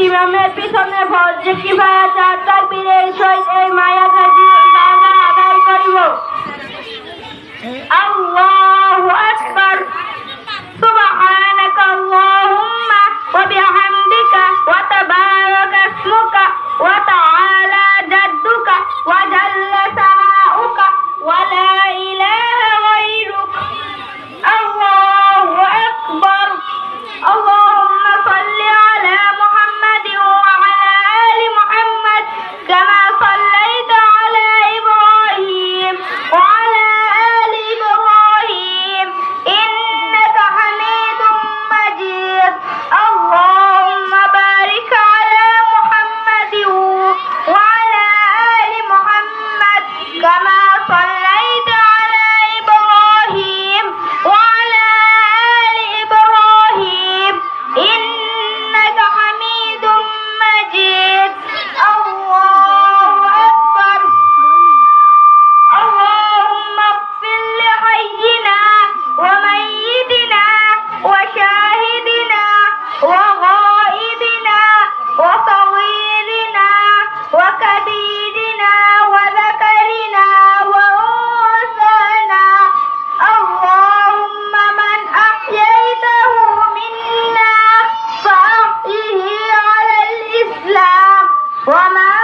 ইমামের পিছনে ফরজ কিফায়া চার তাকবীরের সহিত এই sana